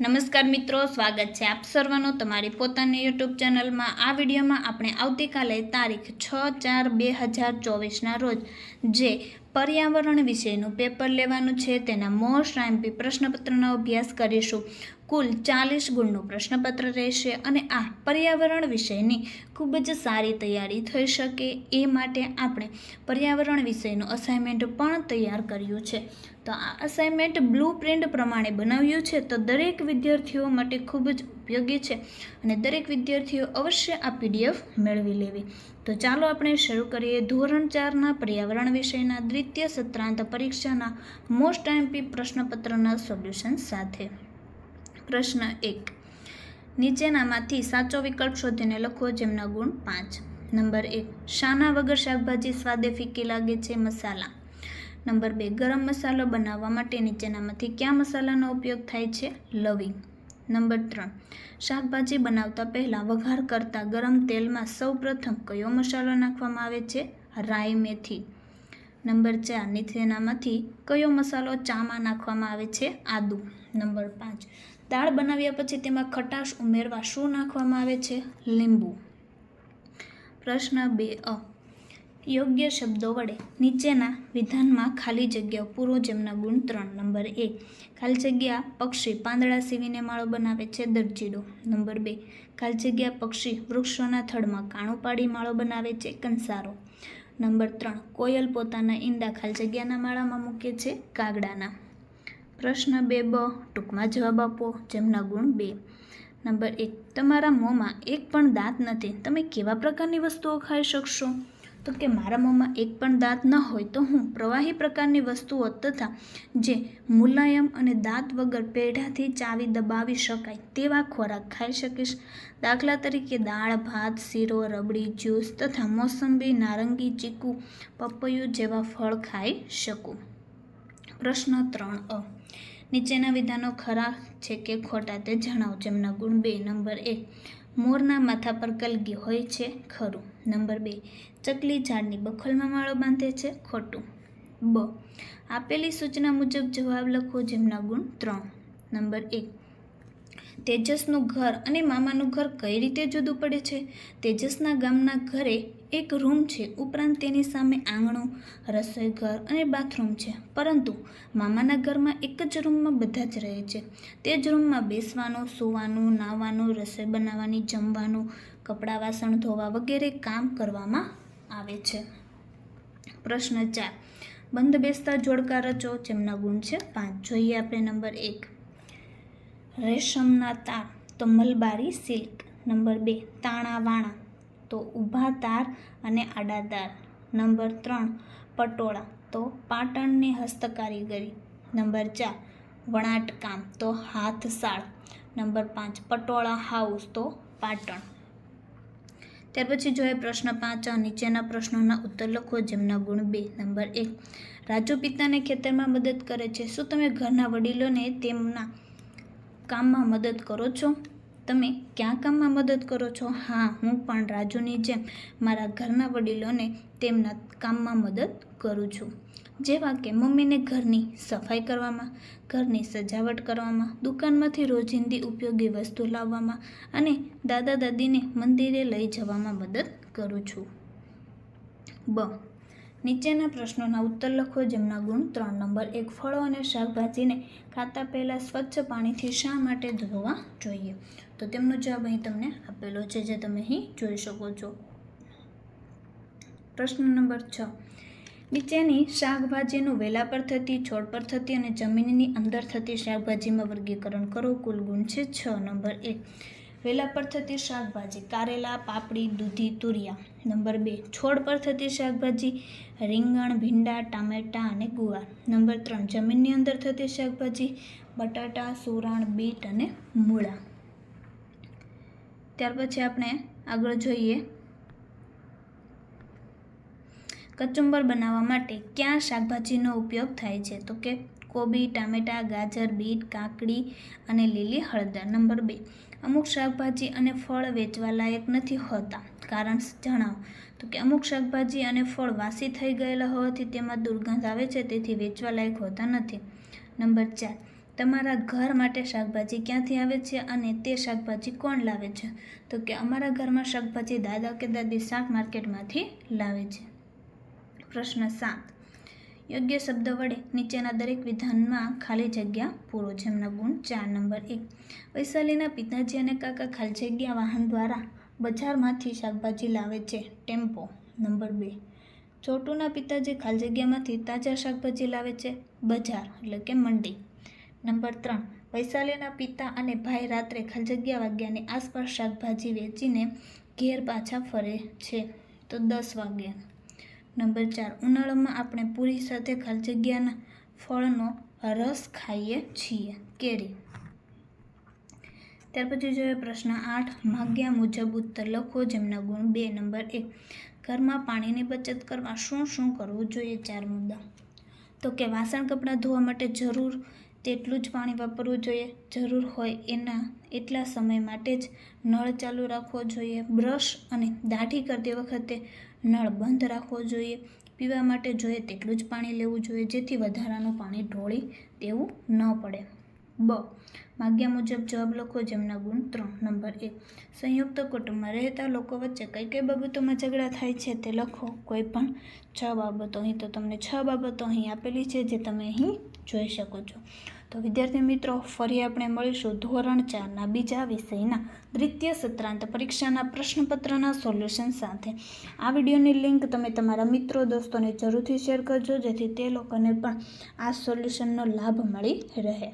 નમસ્કાર મિત્રો, સ્વાગત છે આપ સર્વનો તમારી પોતાની યુટ્યુબ ચેનલમાં. આ વિડીયોમાં આપણે આવતીકાલે તારીખ છ ચાર બે હજાર ચોવીસના રોજ જે પર્યાવરણ વિષયનું પેપર લેવાનું છે. તેના મોસ્ટ એમ્પી પ્રશ્નપત્રનો અભ્યાસ કરીશું. કુલ ચાલીસ ગુણનું પ્રશ્નપત્ર રહેશે અને આ પર્યાવરણ વિષયની ખૂબ જ સારી તૈયારી થઈ શકે એ માટે આપણે પર્યાવરણ વિષયનું અસાઇનમેન્ટ પણ તૈયાર કર્યું છે. તો આ અસાઇનમેન્ટ બ્લુ પ્રિન્ટ પ્રમાણે બનાવ્યું છે તો દરેક વિદ્યાર્થીઓ માટે ખૂબ જ ઉપયોગી છે અને દરેક વિદ્યાર્થીઓ અવશ્ય આ પીડીએફ મેળવી લેવી. તો ચાલો આપણે શરૂ કરીએ ધોરણ ચારના પર્યાવરણ વિષયના દ્વિતીય સત્રાંત પરીક્ષાના મોસ્ટ એમ્પી પ્રશ્નપત્રના સોલ્યુશન સાથે. પ્રશ્ન એક. નીચેનામાંથી સાચો વિકલ્પ શોધીને લખો જેમના ગુણ પાંચ. નંબર એક. શાના વગર શાકભાજી સ્વાદે ફીકી લાગે છે મસાલા. નંબર બે. ગરમ મસાલો બનાવવા માટે નીચેનામાંથી કયા મસાલાનો ઉપયોગ થાય છે? લવિંગ. નંબર ત્રણ. શાકભાજી બનાવતા પહેલાં વઘાર કરતાં ગરમ તેલમાં સૌપ્રથમ કયો મસાલો નાખવામાં આવે છે? રાઈ મેથી. નંબર ચાર નીચેનામાંથી કયો મસાલો ચામાં નાખવામાં આવે છે? આદુ. નંબર પાંચ, દાળ બનાવ્યા પછી તેમાં ખટાશ ઉમેરવા શું નાખવામાં આવે છે? લીંબુ. પ્રશ્ન બે, અ યોગ્ય શબ્દો વડે નીચેના વિધાનમાં ખાલી જગ્યાઓ પૂરો જેમના ગુણ ત્રણ, નંબર એક. ખાલી જગ્યા પક્ષી પાંદડા સીવીને માળો બનાવે છે, દરજીડો. નંબર બે. ખાલી જગ્યા પક્ષી વૃક્ષોના થડમાં કાણું પાડી માળો બનાવે છે, કંસારો. નંબર ત્રણ. કોયલ પોતાના ઈંડા ખાલી જગ્યાના માળામાં મૂકે છે, કાગડાના. પ્રશ્ન બે બ. ટૂંકમાં જવાબ આપો, જેમના ગુણ બે. નંબર એક. તમારા મોંમાં એક પણ દાંત નથી. તમે કેવા પ્રકારની વસ્તુઓ ખાઈ શકશો? તો કે મારા મોંમાં એક પણ દાંત ન હોય તો હું પ્રવાહી પ્રકારની વસ્તુઓ તથા જે મુલાયમ અને દાંત વગર પેઢાથી ચાવી દબાવી શકાય તેવા ખોરાક ખાઈ શકીશ. દાખલા તરીકે દાળ, ભાત, શીરો, રબડી, જ્યુસ તથા મોસંબી, નારંગી, ચીકુ, પપૈયું જેવા ફળ ખાઈ શકું. પ્રશ્ન ત્રણ અ. નીચેના વિધાનો ખરા છે કે ખોટા તે જણાવો. જેમના ગુણ બે. નંબર એક મોરના માથા પર કલગી હોય છે ખરું. નંબર બે, ચકલી ઝાડની બખોલમાં માળો બાંધે છે ખોટું. બ, આપેલી સૂચના મુજબ જવાબ લખો જેમના ગુણ ત્રણ. નંબર એક તેજસનું ઘર અને મામાનું ઘર કઈ રીતે જુદું પડે છે? તેજસના ગામના ઘરે એક રૂમ છે. ઉપરાંત તેની સામે આંગણું રસોઈ ઘર અને બાથરૂમ છે. પરંતુ મામાના ઘરમાં એક જ રૂમમાં બધા જ રહે છે. તે જ રૂમમાં બેસવાનું, સૂવાનું નાહવાનું રસોઈ બનાવવાની, જમવાનું, કપડાં વાસણ ધોવા વગેરે કામ કરવામાં આવે છે. પ્રશ્ન ચાર. બંધ બેસતા જોડકા રચો જેમના ગુણ છે પાંચ. જોઈએ આપણે નંબર એક. રેશમના તાર તો મલબારી સિલ્ક. નંબર બે તાણા વાણા તો ઊભા તાર અને આડા તાર નંબર ત્રણ, પટોળા. તો પાટણની હસ્તકારીગરી. નંબર ચાર, વણાટકામ. તો હાથસાળ નંબર પાંચ, પટોળા હાઉસ. તો પાટણ. ત્યાર પછી જોઈએ પ્રશ્ન પાંચ નીચેના પ્રશ્નોના ઉત્તર લખો, જેમના ગુણ બે. નંબર એક, રાજુ પિતાને ખેતરમાં મદદ કરે છે. શું તમે ઘરના વડીલોને તેમના કામમાં મદદ કરો છો? તમે ક્યાં કામમાં મદદ કરો છો? હા, હું પણ રાજુની જેમ મારા ઘરના વડીલોને તેમના કામમાં મદદ કરું છું. જેવા કે મમ્મીને ઘરની સફાઈ કરવામાં, ઘરની સજાવટ કરવામાં, દુકાનમાંથી રોજિંદી ઉપયોગી વસ્તુ લાવવામાં અને દાદા દાદીને મંદિરે લઈ જવામાં મદદ કરું છું. બ નીચેના પ્રશ્નોના ઉત્તર લખો. જેમના ગુણ ત્રણ નંબર. એક ફળો અને શાકભાજીને ખાતા પહેલાં સ્વચ્છ પાણીથી શા માટે ધોવા જોઈએ? તો તેમનો જવાબ અહીં તમને આપેલો છે, જે તમે અહીં જોઈ શકો છો. પ્રશ્ન નંબર છ. નીચેની શાકભાજીનું વેલા પર થતી, છોડ પર થતી અને જમીનની અંદર થતી શાકભાજીમાં વર્ગીકરણ કરો. કુલ ગુણ છે છ નંબર એક. વેલા પર થતી શાકભાજી, કારેલા, પાપડી, દૂધી, તુરિયા. નંબર બે, છોડ પર થતી શાકભાજી, રીંગણ, ભીંડા, ટામેટાં અને ગુવાર. નંબર ત્રણ, જમીનની અંદર થતી શાકભાજી, બટાટા, સુરાણ, બીટ અને મૂળા. ત્યાર પછી આપણે આગળ જોઈએ કચુંબર બનાવવા માટે ક્યાં શાકભાજીનો ઉપયોગ થાય છે? તો કે કોબી, ટામેટાં, ગાજર, બીટ, કાકડી અને લીલી હળદર. નંબર બે. અમુક શાકભાજી અને ફળ વેચવા લાયક નથી હોતા. કારણ જણાવો. તો કે અમુક શાકભાજી અને ફળ વાસી થઈ ગયેલા હોવાથી તેમાં દુર્ગંધ આવે છે, તેથી વેચવા લાયક હોતા નથી. નંબર ચાર. તમારા ઘર માટે શાકભાજી ક્યાંથી આવે છે અને તે શાકભાજી કોણ લાવે છે? તો કે અમારા ઘરમાં શાકભાજી દાદા કે દાદી શાક માર્કેટમાંથી લાવે છે. પ્રશ્ન સાત. યોગ્ય શબ્દ વડે નીચેના દરેક વિધાનમાં ખાલી જગ્યા પૂરો, જેમના ગુણ ચાર નંબર એક. વૈશાલીના પિતાજી અને કાકા ખાલી જગ્યા વાહન દ્વારા બજારમાંથી શાકભાજી લાવે છે. ટેમ્પો નંબર બે. ચોટુના પિતાજી ખાલી જગ્યામાંથી તાજા શાકભાજી લાવે છે. બજાર એટલે કે મંડી. નંબર ત્રણ. વૈશાલીના પિતા અને ભાઈ રાત્રે ખાલી જગ્યા વાગ્યાની આસપાસ શાકભાજી વેચીને ઘેર પાછા ફરે છે. તો દસ વાગ્યા. નંબર ચાર. ઉનાળામાં આપણે પૂરી સાથે ખાલી જગ્યાના ફળનો રસ ખાઈએ છીએ. કેરી. ત્યાર પછી જોઈએ પ્રશ્ન આઠ. માગ્યા મુજબ ઉત્તર લખો, જેમના ગુણ બે, નંબર એક. ઘરમાં પાણીની બચત કરવા શું શું કરવું જોઈએ? ચાર મુદ્દા. તો કે વાસણ કપડાં ધોવા માટે જરૂર તેટલું જ પાણી વાપરવું જોઈએ? જરૂર હોય એના એટલા સમય માટે જ નળ ચાલુ રાખવો જોઈએ. બ્રશ અને દાઢી કરતી વખતે નળ બંધ રાખવો જોઈએ. પીવા માટે જોઈએ તેટલું જ પાણી લેવું જોઈએ, જેથી વધારાનું પાણી ઢોળી દેવું ન પડે. બ. માગ્યા મુજબ જવાબ લખો જેમના ગુણ ત્રણ. નંબર એક. સંયુક્ત કુટુંબમાં રહેતા લોકો વચ્ચે કઈ કઈ બાબતોમાં ઝઘડા થાય છે તે લખો. કોઈ પણ છ બાબતો. અહીં તો તમને છ બાબતો અહીં આપેલી છે જે તમે અહીં જોઈ શકો છો. તો વિદ્યાર્થી મિત્રો, ફરી આપણે મળીશું ધોરણ ચારના બીજા વિષયના દ્વિતીય સત્રાંત પરીક્ષાના પ્રશ્નપત્રના સોલ્યુશન સાથે. આ વિડીયોની લિંક તમે તમારા મિત્રો, દોસ્તોને જરૂરથી શેર કરજો, જેથી તે લોકોને પણ આ સોલ્યુશનનો લાભ મળી રહે.